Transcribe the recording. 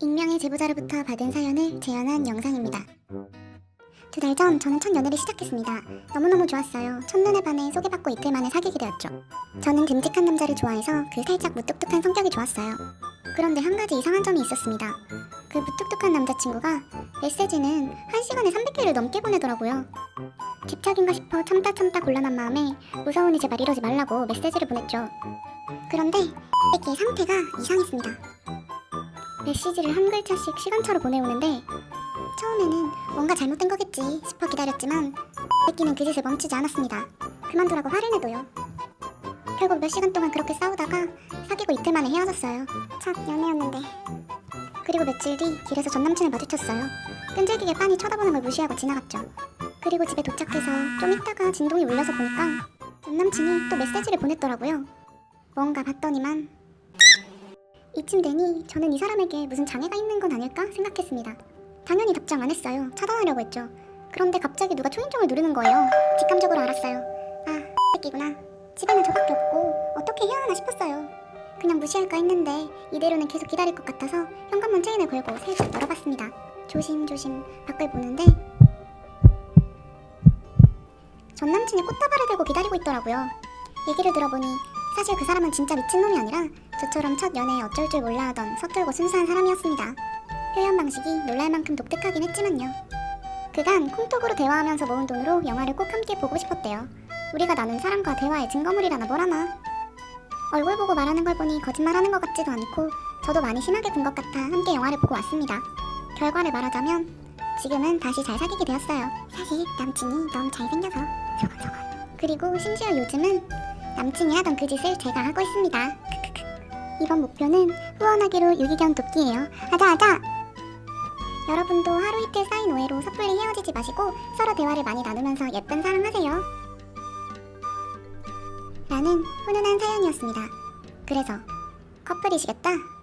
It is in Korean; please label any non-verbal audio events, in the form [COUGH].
익명의 제보자로부터 받은 사연을 재현한 영상입니다. 두 달 전 저는 첫 연애를 시작했습니다. 너무너무 좋았어요. 첫눈에 반해 소개받고 이틀 만에 사귀게 되었죠. 저는 듬직한 남자를 좋아해서 그 살짝 무뚝뚝한 성격이 좋았어요. 그런데 한 가지 이상한 점이 있었습니다. 그 무뚝뚝한 남자친구가 메시지는 1시간에 300개를 넘게 보내더라고요. 집착인가 싶어 참다 참다 곤란한 마음에 무서우니 제발 이러지 말라고 메시지를 보냈죠. 그런데 새끼의 상태가 이상했습니다. 메시지를 한 글자씩 시간차로 보내오는데 처음에는 뭔가 잘못된 거겠지 싶어 기다렸지만 새끼는 그 짓을 멈추지 않았습니다. 그만두라고 화를 내도요. 결국 몇 시간 동안 그렇게 싸우다가 사귀고 이틀 만에 헤어졌어요. 첫 연애였는데. 그리고 며칠 뒤 길에서 전 남친을 마주쳤어요. 끈질기게 빤히 쳐다보는 걸 무시하고 지나갔죠. 그리고 집에 도착해서 좀 있다가 진동이 울려서 보니까 전 남친이 또 메시지를 보냈더라고요. 뭔가 봤더니만 이쯤 되니 저는 이 사람에게 무슨 장애가 있는 건 아닐까 생각했습니다. 당연히 답장 안 했어요. 차단하려고 했죠. 그런데 갑자기 누가 초인종을 누르는 거예요. 직감적으로 알았어요. 아, 새끼구나. 집에는 저밖에 없고 어떻게 해야 하나 싶었어요. 그냥 무시할까 했는데 이대로는 계속 기다릴 것 같아서 현관문 체인을 걸고 살짝 열어봤습니다. 조심조심 밖을 보는데 전 남친이 꽃다발을 들고 기다리고 있더라고요. 얘기를 들어보니 사실 그 사람은 진짜 미친놈이 아니라 저처럼 첫 연애에 어쩔 줄 몰라 하던 서툴고 순수한 사람이었습니다. 표현 방식이 놀랄 만큼 독특하긴 했지만요. 그간 콩톡으로 대화하면서 모은 돈으로 영화를 꼭 함께 보고 싶었대요. 우리가 나눈 사람과 대화의 증거물이라나 뭐라나. 얼굴 보고 말하는 걸 보니 거짓말하는 것 같지도 않고 저도 많이 심하게 군 것 같아 함께 영화를 보고 왔습니다. 결과를 말하자면 지금은 다시 잘 사귀게 되었어요. 사실 남친이 너무 잘생겨서 저건 저건. 그리고 심지어 요즘은 남친이 하던 그 짓을 제가 하고 있습니다. [LAUGHS] 이번 목표는 후원하기로 유기견 돕기예요. 아자 아자. 여러분도 하루 이틀 쌓인 오해로 섣불리 헤어지지 마시고 서로 대화를 많이 나누면서 예쁜 사랑하세요. 라는 훈훈한 사연이었습니다. 그래서 커플이시겠다?